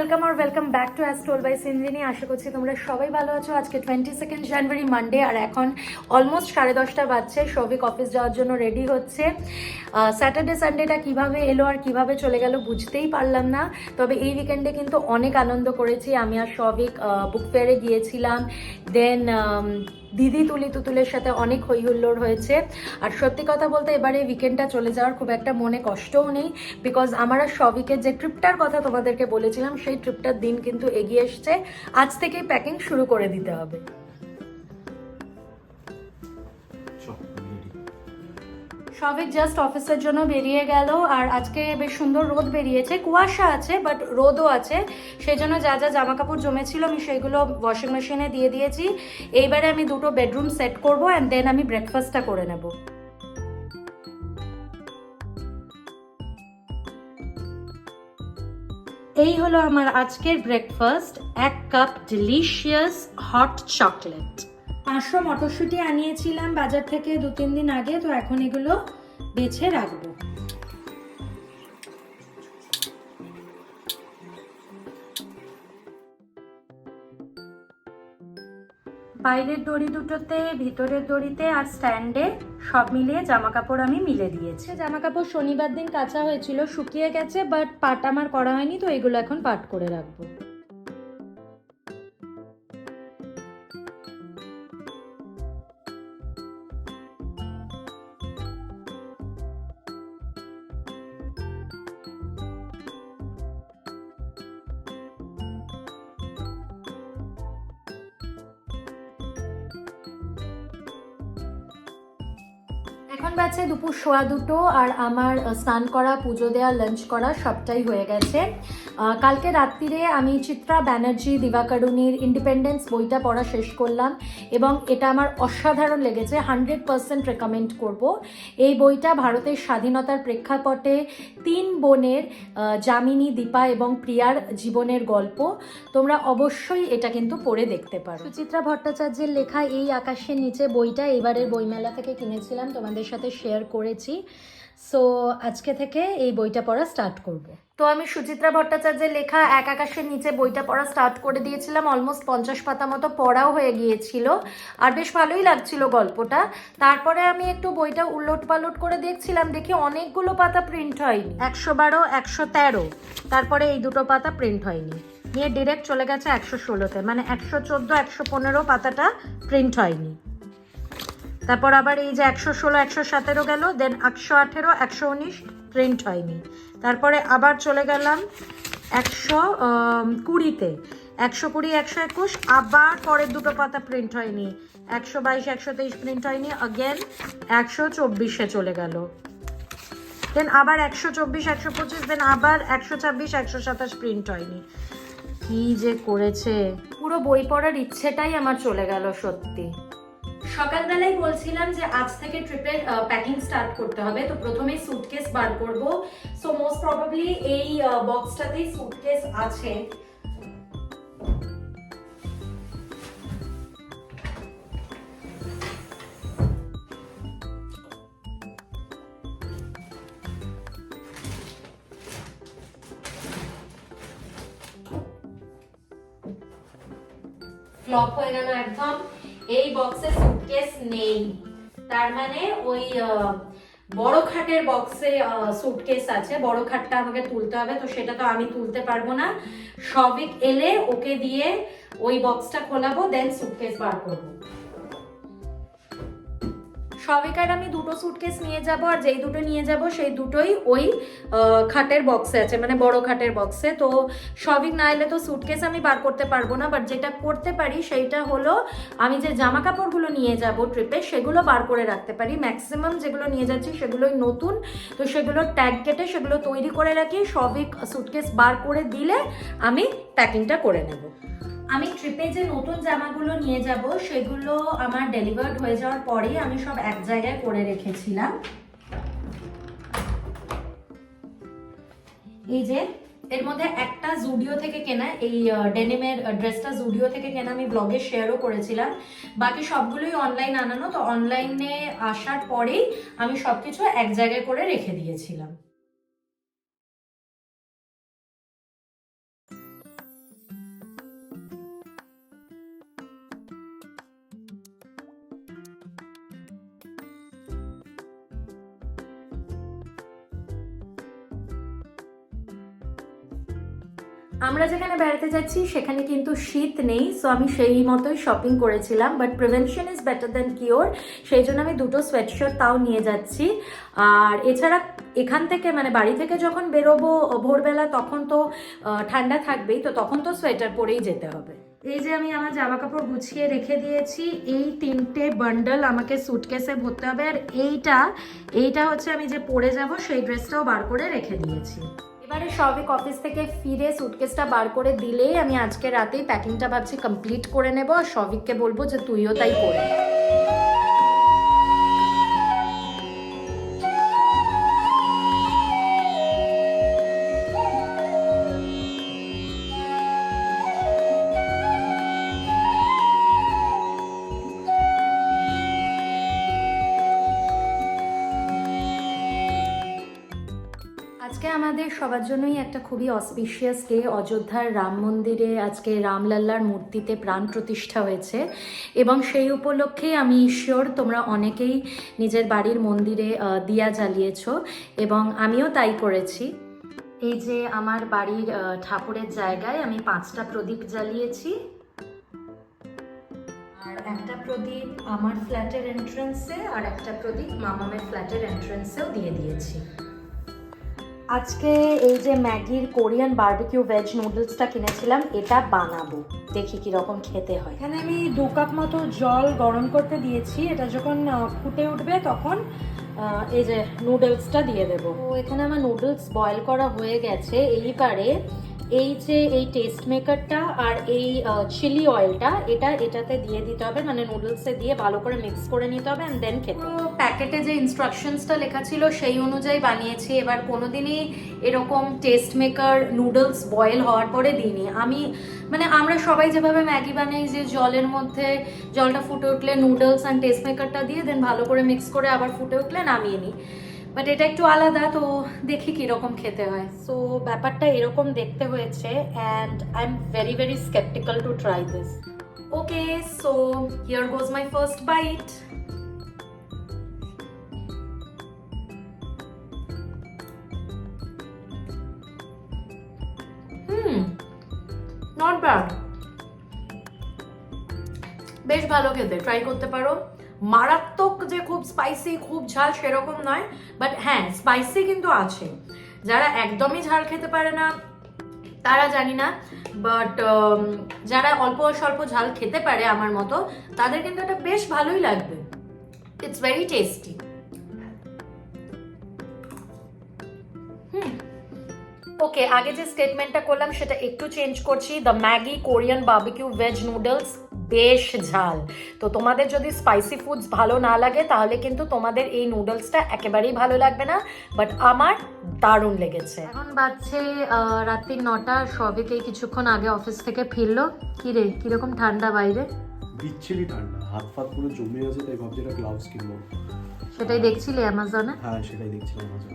Welcome R welcome back to Astrol by Sinjini আশা করছি তোমরা সবাই ভালো আছো। আজকে টোয়েন্টি সেকেন্ড জানুয়ারি মানডে আর এখন অলমোস্ট সাড়ে দশটা বাজছে। সবিক অফিস যাওয়ার জন্য রেডি হচ্ছে। স্যাটারডে সানডেটা কীভাবে এলো আর কীভাবে চলে গেল বুঝতেই পারলাম না। তবে এই উইকেন্ডে কিন্তু অনেক আনন্দ করেছি। আমি আর সবিক বুক ফেয়ারে গিয়েছিলাম। দেন দিদি তুলি তুতুলের সাথে অনেক হই হুল্লোড় হয়েছে। আর সত্যি কথা বলতে এবারে উইকেন্ডটা চলে যাওয়ার খুব একটা মনে কষ্টও নেই বিকজ আমার আর সবিকের যে ট্রিপটার কথা তোমাদেরকে বলেছিলাম, সেই ট্রিপটার দিন কিন্তু এগিয়ে এসছে। আজ থেকেই প্যাকিং শুরু করে দিতে হবে। সবিক জাস্ট অফিসের জন্য বেরিয়ে গেল আর আজকে বেশ সুন্দর রোদ বেরিয়েছে। কুয়াশা আছে বাট রোদও আছে। সেই জন্য যা যা জামা কাপড় জমেছিল আমি সেইগুলো ওয়াশিং মেশিনে দিয়ে দিয়েছি। এইবারে আমি দুটো বেডরুম সেট করব অ্যান্ড দেন আমি ব্রেকফাস্টটা করে নেব। এই হলো আমার আজকের ব্রেকফাস্ট এক কাপ ডিলিশিয়াস হট চকলেট পাঁচশো মটরশুঁটি আনিয়েছিলাম বাজার থেকে দু, তিন দিন আগে, তো এখন এগুলো বেছে রাখব। বাইরের দড়ি দুটোতে, ভিতরের দড়িতে আর স্ট্যান্ডে সব মিলিয়ে জামা কাপড় আমি মিলে দিয়েছি। জামা কাপড় শনিবার দিন কাঁচা হয়েছিল, শুকিয়ে গেছে, বাট পাট আমার করা হয়নি, তো এগুলো এখন পাট করে রাখব। এখন বাজছে দুপুর সোয়া দুটো আর আমার স্নান করা, পুজো দেওয়া লাঞ্চ করা সবটাই হয়ে গেছে। কালকে রাত্রিরে আমি চিত্রা ব্যানার্জি দিবাকারুনির ইন্ডিপেন্ডেন্স বইটা পড়া শেষ করলাম এবং এটা আমার অসাধারণ লেগেছে হান্ড্রেড পারসেন্ট রেকমেন্ড করব। এই বইটা ভারতের স্বাধীনতার প্রেক্ষাপটে তিন বোনের যামিনী, দীপা এবং প্রিয়ার জীবনের গল্প। তোমরা অবশ্যই এটা কিন্তু পড়ে দেখতে পারো। সুচিত্রা ভট্টাচার্যের লেখা এই আকাশের নিচে বইটা, এবারের বইমেলা থেকে কিনেছিলাম, তোমাদের সাথে শেয়ার করেছি। সো আজকে থেকে এই বইটা পড়া স্টার্ট করব। তো আমি সুচিত্রা ভট্টাচার্যের লেখা এক আকাশের নিচে বইটা পড়া স্টার্ট করে দিয়েছিলাম। অলমোস্ট পঞ্চাশ পাতা মতো পড়াও হয়ে গিয়েছিল। আর বেশ ভালোই লাগছিল গল্পটা। তারপরে আমি একটু বইটা উলট পালট করে দেখছিলাম। দেখি অনেকগুলো পাতা প্রিন্ট হয়নি। একশো বারো একশো তেরো। তারপরে এই দুটো পাতা প্রিন্ট হয়নি। নিয়ে ডিরেক্ট চলে গেছে একশো ষোলোতে। মানে একশো চোদ্দ একশো পনেরো পাতাটা প্রিন্ট হয়নি। তারপর আবার এই যে একশো ষোলো, একশো সতেরো গেল দেন একশো আঠেরো, একশো উনিশ প্রিন্ট হয়নি। তারপরে আবার চলে গেলাম একশো কুড়িতে। একশো কুড়ি, একশো একুশ, আবার পরের দুটো পাতা প্রিন্ট হয়নি। একশো বাইশ, একশো তেইশ প্রিন্ট হয়নি অগেন একশো চব্বিশে চলে গেল। দেন আবার একশো চব্বিশ, একশো পঁচিশ দেন আবার একশো ছাব্বিশ, একশো সাতাশ প্রিন্ট হয়নি। কি যে করেছে। পুরো বই পড়ার ইচ্ছেটাই আমার চলে গেল সত্যি। সকালবেলায় বলছিলাম যে আজ থেকে ট্রিপের প্যাকিং স্টার্ট করতে হবে। তো প্রথমেই সুটকেস বার করব। সো মোস্ট প্রবাবলি এই বক্সটাতেই সুটকেস আছে। ফ্লপ হয়ে গেল একদম। এই বক্সে সুটকেস নেই। তার মানে ওই বড় খাটের বক্সে সুটকেস আছে। বড় খাটটা আমাকে তুলতে হবে, তো সেটা তো আমি তুলতে পারব না। সবিক এলে ওকে দিয়ে ওই বক্সটা খোলাবো দেন সুটকেস বার করব। সবিকার আমি দুটো সুটকেস নিয়ে যাব আর যেই দুটো নিয়ে যাব সেই দুটোই ওই খাটের বক্সে আছে মানে বড় খাটের বক্সে তো সবিক না এলে তো সুটকেস আমি বার করতে পারব না বাট যেটা করতে পারি সেইটা হলো আমি যে জামা কাপড়গুলো নিয়ে যাব ট্রিপে সেগুলো বার করে রাখতে পারি। ম্যাক্সিমাম যেগুলো নিয়ে যাচ্ছি সেগুলোই নতুন। তো সেগুলো ট্যাগ কেটে সেগুলো তৈরি করে রাখি। সবিক সুটকেস বার করে দিলে আমি প্যাকিংটা করে নেব। আমি ট্রিপে যে নতুন জামাগুলো নিয়ে যাব, সেগুলো আমার ডেলিভার্ড হয়ে যাওয়ার পরেই আমি সব এক জায়গায় করে রেখেছিলাম। এই যে, এর মধ্যে একটা জুডিও থেকে কেনা, এই ডেনিমের ড্রেসটা জুডিও থেকে কেনা আমি ব্লগে শেয়ারও করেছিলাম। বাকি সবগুলোই অনলাইন আনানো, তো অনলাইনে আসার পরেই আমি সব কিছু এক জায়গায় করে রেখে দিয়েছিলাম। আমরা যেখানে বেড়াতে যাচ্ছি, সেখানে কিন্তু শীত নেই সো আমি সেই মতোই শপিং করেছিলাম but prevention is better than cure সেই জন্য আমি দুটো সোয়েটশার্ট তাও নিয়ে যাচ্ছি। আর এছাড়া এখান থেকে মানে বাড়ি থেকে যখন বেরোবো, ভোরবেলা তখন তো ঠান্ডা থাকবেই, তো তখন তো সোয়েটার পরেই যেতে হবে। এই যে আমি আমার জামা কাপড় গুছিয়ে রেখে দিয়েছি, এই তিনটে বান্ডল আমাকে সুটকেসে ভরতে হবে, আর এইটা এইটা হচ্ছে আমি যে পরে যাব, সেই ড্রেসটাও বার করে রেখে দিয়েছি। এবারে সবিক অফিস থেকে ফিরে সুটকেসটা বার করে দিলেই আমি আজকে রাতেই প্যাকিংটা ভাবছি কমপ্লিট করে নেব। আর সবিককে বলব যে তুইও তাই করে আজকে আমাদের সবার জন্যই একটা খুবই অসপিশিয়াস ডে অযোধ্যার রাম মন্দিরে আজকে রামলাল্লার মূর্তিতে প্রাণ প্রতিষ্ঠা হয়েছে এবং সেই উপলক্ষে আমি শিওর তোমরা অনেকেই নিজের বাড়ির মন্দিরে দিয়া জ্বালিয়েছ এবং আমিও তাই করেছি। এই যে আমার বাড়ির ঠাকুরের জায়গায় আমি পাঁচটা প্রদীপ জ্বালিয়েছি। আর একটা প্রদীপ আমার ফ্ল্যাটের এন্ট্রান্সে আর একটা প্রদীপ মামামের ফ্ল্যাটের এন্ট্রান্সেও দিয়ে দিয়েছি। আজকে এই যে ম্যাগির কোরিয়ান বার্বিকিউ ভেজ নুডলসটা কিনেছিলাম এটা বানাবো। দেখি কি রকম খেতে হয়। এখানে আমি দু কাপ মতো জল গরম করতে দিয়েছি এটা যখন ফুটে উঠবে তখন এই যে নুডলসটা দিয়ে দেবো। তো এখানে আমার নুডলস বয়েল করা হয়ে গেছে। এইবারে এই যে এই টেস্ট মেকারটা আর এই চিলি অয়েলটা এটা, এটাতে দিয়ে দিতে হবে মানে নুডলসে দিয়ে ভালো করে মিক্স করে নিতে হবে অ্যান্ড দেন খেতে প্যাকেটে যে ইনস্ট্রাকশনসটা লেখা ছিল সেই অনুযায়ী বানিয়েছি। এবার কোনোদিনই এরকম টেস্ট মেকার নুডলস বয়েল হওয়ার পরে দিইনি। আমি মানে আমরা সবাই যেভাবে ম্যাগি বানাই যে জলের মধ্যে জলটা ফুটে উঠলে নুডলস অ্যান্ড টেস্ট মেকারটা দিয়ে দেন ভালো করে মিক্স করে আবার ফুটে উঠলে নামিয়ে নিই। বাট এটা একটু আলাদা তো দেখি কীরকম খেতে হয়। সো ব্যাপারটা এরকম দেখতে হয়েছে and I am very very sceptical to try this okay so here goes my first bite hmm not bad বেশ ভালো খেতে ট্রাই করতে পারো। মারাত্মক যে খুব স্পাইসি খুব ঝাল সেরকম নয় বাট হ্যাঁ স্পাইসি কিন্তু আছে। যারা একদমই ঝাল খেতে পারে না, তারা জানি না বাট যারা অল্প স্বল্প ঝাল খেতে পারে আমার মতো, তাদের কিন্তু এটা বেশ ভালোই লাগবে। ইটস ভেরি টেস্টি ওকে আগে যে স্টেটমেন্টটা করলাম, সেটা একটু চেঞ্জ করছি। The Maggi Korean barbecue veg noodles বেশ ঝাল। তো তোমাদের যদি স্পাইসি ফুডস ভালো না লাগে তাহলে কিন্তু তোমাদের এই নুডলসটা একেবারেই ভালো লাগবে না বাট আমার দারুণ লেগেছে। এখন বাজছে রাত্রি নটা সবেকেই কিছুক্ষণ আগে অফিস থেকে ফিরলো। কিরে কীরকম ঠান্ডা বাইরে? বিচ্ছিরি ঠান্ডা হাত ফাত পুরো জমে আছে তাই ভাবছি একটা গ্লাভস কিনবো। সেটাই দেখছিলে অ্যামাজনে হ্যাঁ সেটাই দেখছিলাম মাঝে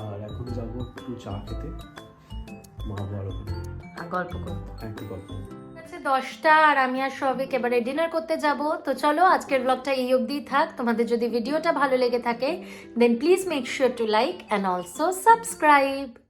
আর এখন যাব একটু চা খেতে মা বড় আর গল্প করতে হ্যাঁ একটু গল্প দশটা আর আমি আর সবিক এবারে ডিনার করতে যাব। তো চলো, আজকের ব্লগটা এই অবধি থাক। তোমাদের যদি ভিডিওটা ভালো লেগে থাকে then please make sure to like and also subscribe